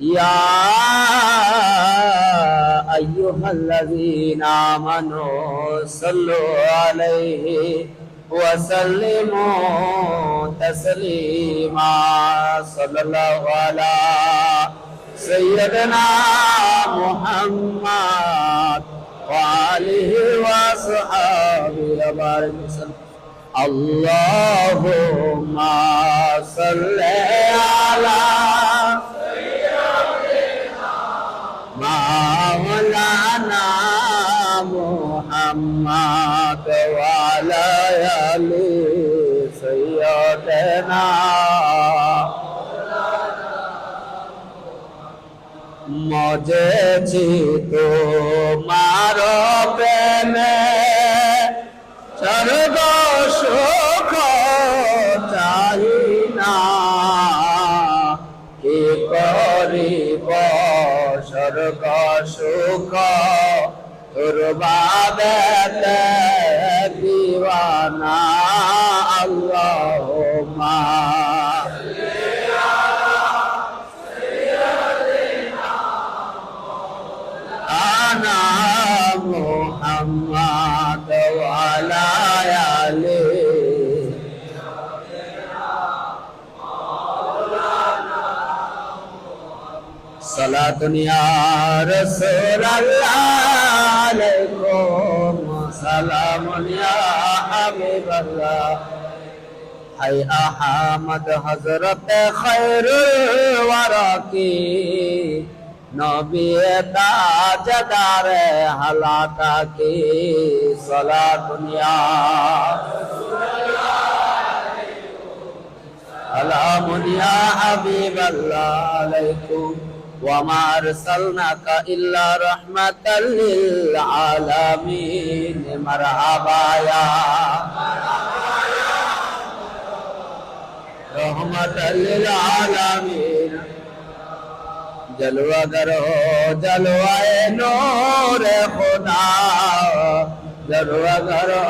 يا أيها الذين آمنوا صلوا عليه وسلموا تسليما صلى الله على سيدنا محمد وآله وصحبه وبارك وسلم اللهم صل محمد وعلى آل سيدنا মজেছি তোমার প্রেমে স্বর্গ সুখ চাই না কি করিব স্বর্গ সুখ তুরবাবেতে দিওয়ানা আল্লাহ মা আনা মুহাম্মদ ওয়ালা আলি সালাতুন রাসূলুল্লাহ আলাইকুম সালামুন ইয়া হাবিবাল্লাহ। হাই আহমদ হযরত খায়রুল ওয়ারাকি। নবী তাজদার হালাকা কি সালাতুন ইয়া সালামুন ইয়া হাবিবাল্লাহ। আলাইকুম। وما أرسلناك إلا رحمة للعالمين مرحبا يا رحمة للعالمين جلوہ درو جلوہ نور خدا جلوہ درو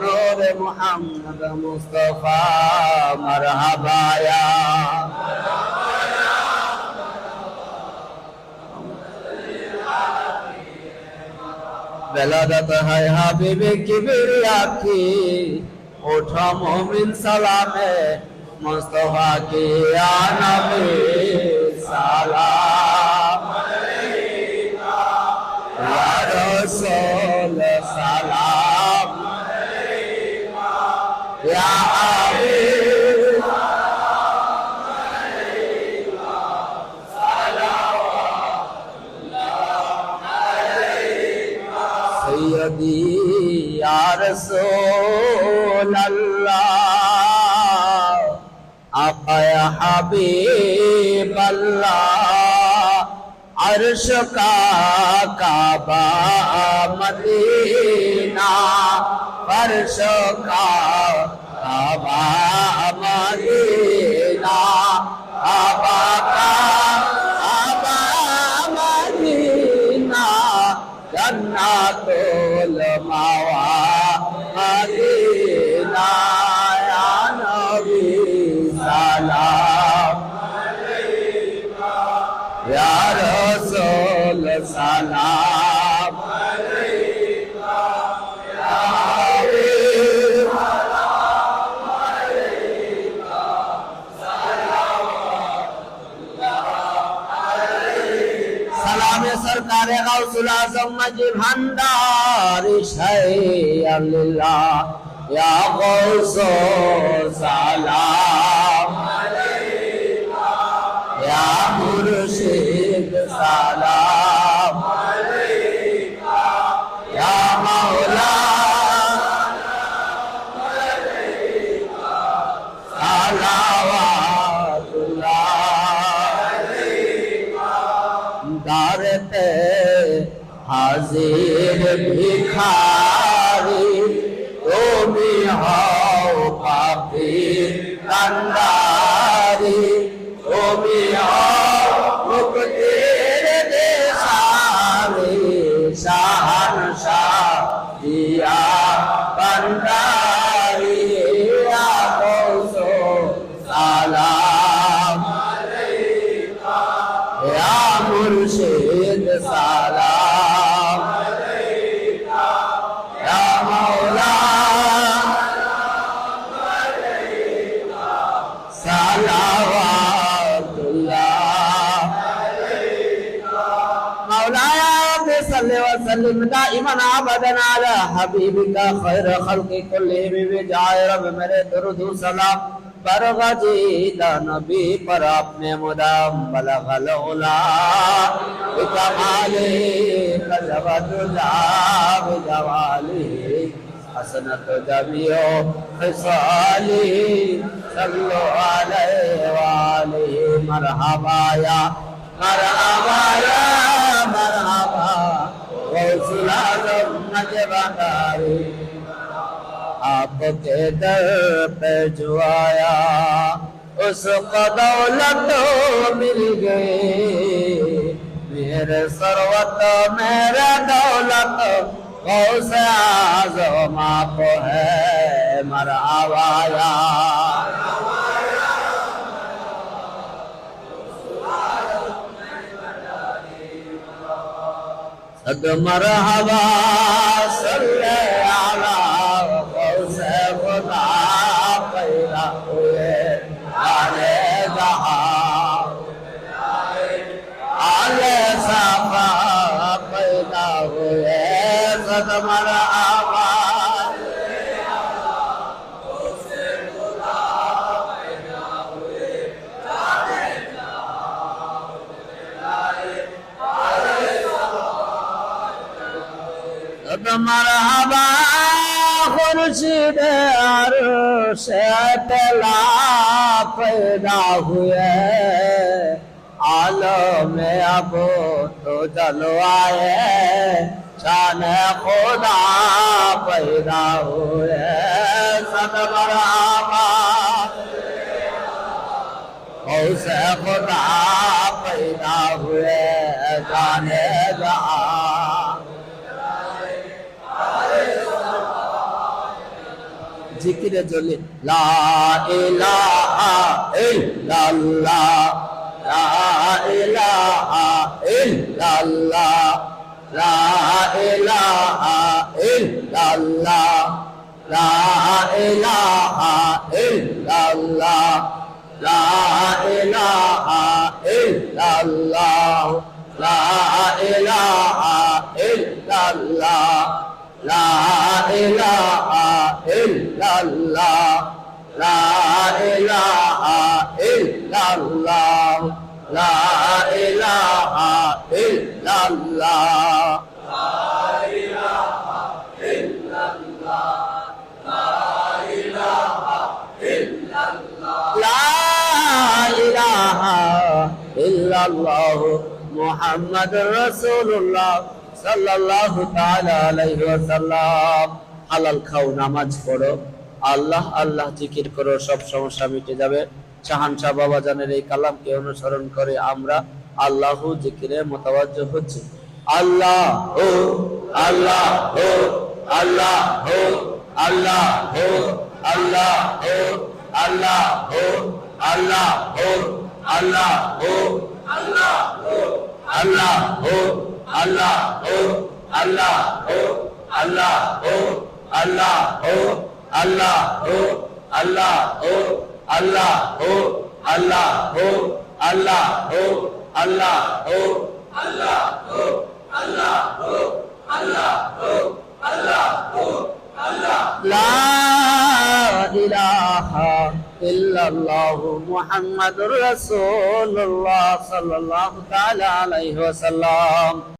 نور محمد مصطفیٰ مرحبا یا বেলাদত হায় হাবিবে কিবরিয়া কি ওঠা মুমিন সালামে, মুস্তফা কি আনবি সালাম। ইয়া রাসূল সালাম। ইয়া রাসূল আল্লাহ আকা ইয়া হাবিব আল্লাহ अर्श का काबा मदीना फर्श का काबा मदीना গাউসুল আজম ভিখারি তুমি হও পাপি কান্দারি তুমি হও মুক্তির দেশারি সাহান দিয়া কান্দারি আকৌসো সা وسلم دائما ابدا على حبيبك خير خلق كلهم بجائے رب میرے درود و سلام برغدیدہ نبی پر آپ نے مدام بلغ العلا بکمالی قجبت جاب جوالی حسنت جبیو خصالی صلو علیہ وآلہ مرحبا یا مرحبا یا مرحبا नजवादारी आपके दर पे जो आया, उसको दौलत मिल गई। मेरे सरवत मेरे दौलत गौ से आजमा है? है मरावाया مرحبا صلی আমার হাবা খুরশিদে আর সে পেলা পেদা হুয়ে আলমে আব তো জলওয়ায়ে शान खुदा पैदा हुए सद बराबा জিকিরে জলে লা ইলাহা ইল্লাল্লাহ, লা ইলাহা ইল্লাল্লাহ, লা ইলাহা ইল্লাল্লাহ, লা ইলাহা ইল্লাল্লাহ, লা ইলাহা ইল্লাল্লাহ, লা illallah la ilaha illallah la ilaha illallah ইল্লাল্লাহ মুহাম্মাদুর রাসূলুল্লাহ সাল্লাল্লাহু তাআলা আলাইহি ওয়াসাল্লাম হালাল খাও নামাজ পড়ো আল্লাহ আল্লাহ জিকির করো সব সমস্যা মিটে যাবে শাহানশাহ বাবা জানের এই কালামকে অনুসরণ করে আমরা আল্লাহ জিকিরে মোতাবাজ্জ হচ্ছে আল্লাহ ও আল্লাহ ও আল্লাহ ও আল্লাহ ও আল্লাহ ও আল্লাহ ও আল্লাহ ও আল্লাহ ও আল্লাহ ও আল্লাহ ও আল্লাহ ও আল্লাহ ও আল্লাহ ও আল্লাহ ও আল্লাহ ও আল্লাহ ও আল্লাহ ও আল্লাহ ও আল্লাহ ও আল্লাহ ও আল্লাহ ও আল্লাহ ও আল্লাহ ও আল্লাহ ও আল্লাহ লা ইলাহা ইল্লাল্লাহু মুহাম্মাদুর রাসূলুল্লাহ সাল্লাল্লাহু তাআলা আলাইহি ওয়াসাল্লাম